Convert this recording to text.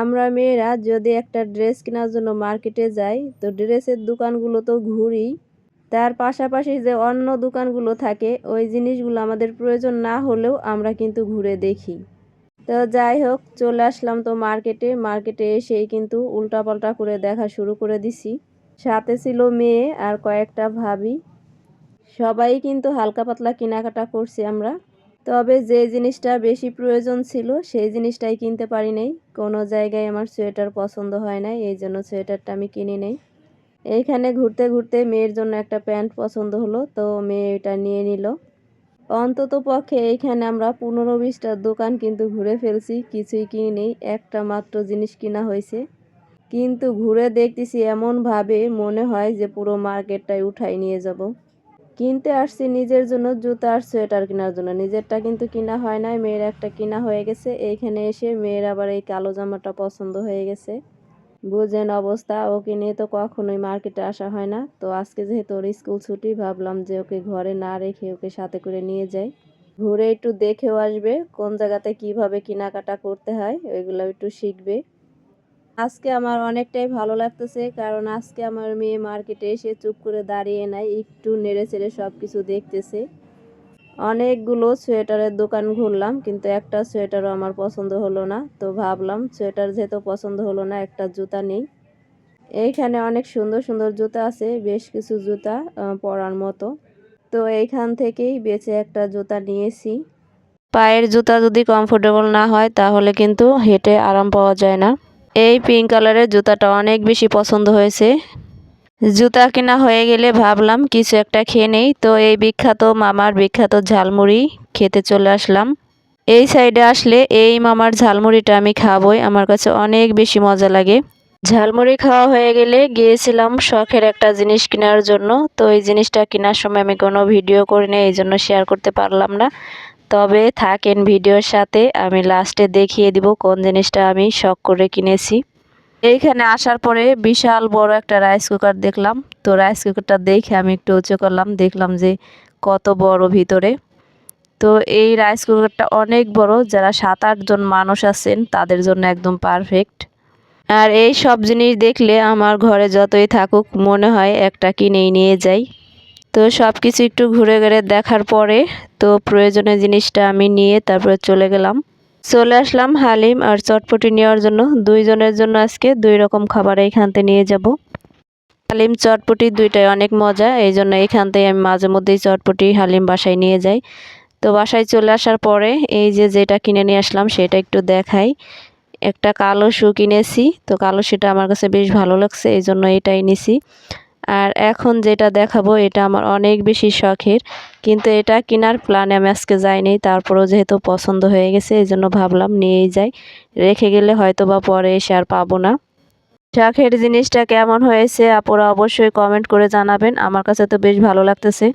আমরা মেয়েরা যদি একটা ড্রেস কেনার জন্য মার্কেটে যাই, তো ড্রেসের দোকানগুলো তো ঘুরি। তার পাশাপাশি যে অন্য দোকানগুলো থাকে, ওই জিনিসগুলো আমাদের প্রয়োজন না হলেও আমরা কিন্তু ঘুরে দেখি। তো যাই হোক, চলে আসলাম তো মার্কেটে। মার্কেটে এসেই কিন্তু উল্টাপাল্টা করে দেখা শুরু করে দিছি। সাথে ছিল মেয়ে আর কয়েকটা ভাবি। সবাই কিন্তু হালকা পাতলা কেনাকাটা করছি আমরা। তবে যে জিনিসটা বেশি প্রয়োজন ছিল, সেই জিনিসটাই কিনতে পারি নাই। কোনো জায়গায় আমার সোয়েটার পছন্দ হয় নাই, এই জন্য সোয়েটারটা আমি কিনি নেই। এইখানে ঘুরতে ঘুরতে মেয়ের জন্য একটা প্যান্ট পছন্দ হলো, তো মেয়ে এটা নিয়ে নিল। অন্তত পক্ষে এইখানে আমরা পনেরো বিশটা দোকান কিন্তু ঘুরে ফেলছি, কিছুই কিনি নেই, একটা মাত্র জিনিস কিনা হয়েছে। কিন্তু ঘুরে দেখতেছি এমনভাবে মনে হয় যে পুরো মার্কেটটাই উঠাই নিয়ে যাব। কিনতে আসছি, নিজের জন্য জুতা আর সোয়েটার কেনার জন্য। নিজেরটা কিন্তু কিনা হয় নাই, মেয়ের একটা কিনা হয়ে গেছে। এইখানে এসে মেয়ের আবার এই কালো জামাটা পছন্দ হয়ে গেছে। বুঝেন অবস্থা, ওকে নিয়ে তো কখনোই মার্কেটে আসা হয় না। তো আজকে যেহেতু ওর স্কুল ছুটি, ভাবলাম যে ওকে ঘরে না রেখে ওকে সাথে করে নিয়ে যাই। ঘুরে একটু দেখেও আসবে, কোন জায়গাতে কীভাবে কেনাকাটা করতে হয়, ওইগুলো একটু শিখবে। আজকে আমার অনেকটাই ভালো লাগতেছে, কারণ আজকে আমার মেয়ে মার্কেটে এসে চুপ করে দাঁড়িয়ে নাই, একটু নেড়ে চেড়ে সব কিছু দেখতেছে। অনেকগুলো সোয়েটারের দোকান ঘুরলাম, কিন্তু একটা সোয়েটারও আমার পছন্দ হলো না, তো ভাবলাম সোয়েটার যেহেতু পছন্দ হলো না, একটা জুতা নেই। এইখানে অনেক সুন্দর সুন্দর জুতা আছে, বেশ কিছু জুতা পরার মতো। তো এইখান থেকেই বেছে একটা জুতা নিয়েছি। পায়ের জুতা যদি কমফোর্টেবল না হয়, তাহলে কিন্তু হেঁটে আরাম পাওয়া যায় না। এই পিঙ্ক কালারের জুতাটা অনেক বেশি পছন্দ হয়েছে। জুতা কেনা হয়ে গেলে ভাবলাম কিছু একটা খেয়ে নেই, তো এই বিখ্যাত মামার বিখ্যাত ঝালমুড়ি খেতে চলে আসলাম। এই সাইডে আসলে এই মামার ঝালমুড়িটা আমি খাবই, আমার কাছে অনেক বেশি মজা লাগে। ঝালমুড়ি খাওয়া হয়ে গেলে গিয়েছিলাম শখের একটা জিনিস কেনার জন্য, তো এই জিনিসটা কেনার সময় আমি কোনো ভিডিও করি না এই জন্য শেয়ার করতে পারলাম না। তবে থাকেন ভিডিওর সাথে, আমি লাস্টে দেখিয়ে দিব কোন জিনিসটা আমি শখ করে কিনেছি। এইখানে আসার পরে বিশাল বড় একটা রাইস কুকার দেখলাম। তো রাইস কুকারটা দেখে আমি একটু উঁচু করলাম, দেখলাম যে কত বড় ভিতরে। তো এই রাইস কুকারটা অনেক বড়, যারা সাত আটজন মানুষ আছেন, তাদের জন্য একদম পারফেক্ট। আর এই সব জিনিস দেখলে আমার ঘরে যতই থাকুক, মনে হয় একটা কিনেই নিয়ে যাই। তো সব কিছু একটু ঘুরে ঘুরে দেখার পরে তো প্রয়োজনীয় জিনিসটা আমি নিয়ে তারপরে চলে গেলাম। চলে আসলাম হালিম আর চটপটি নেওয়ার জন্য। দুইজনের জন্য আজকে দুই রকম খাবার এইখান থেকে নিয়ে যাব। হালিম চটপটি দুইটাই অনেক মজা, এই জন্য এইখান থেকে আমি মাঝে মধ্যেই চটপটি হালিম বাসায় নিয়ে যাই। তো বাসায় চলে আসার পরে এই যে যেটা কিনে নিয়ে আসলাম সেটা একটু দেখাই। একটা কালো শু কিনেছি, তো কালো শুটা আমার কাছে বেশ ভালো লাগছে, এই জন্য এটাই নিছি। আর এখন যেটা দেখাবো, এটা আমার অনেক বেশি শখের। কিন্তু এটা কেনার প্ল্যানে আমি আজকে যাইনি, তারপরেও যেহেতু পছন্দ হয়ে গেছে এই জন্য ভাবলাম নিয়েই যাই। রেখে গেলে হয়তো বা পরে এসে আর পাবো না। শখের জিনিসটা কেমন হয়েছে আপনারা অবশ্যই কমেন্ট করে জানাবেন। আমার কাছে তো বেশ ভালো লাগতেছে।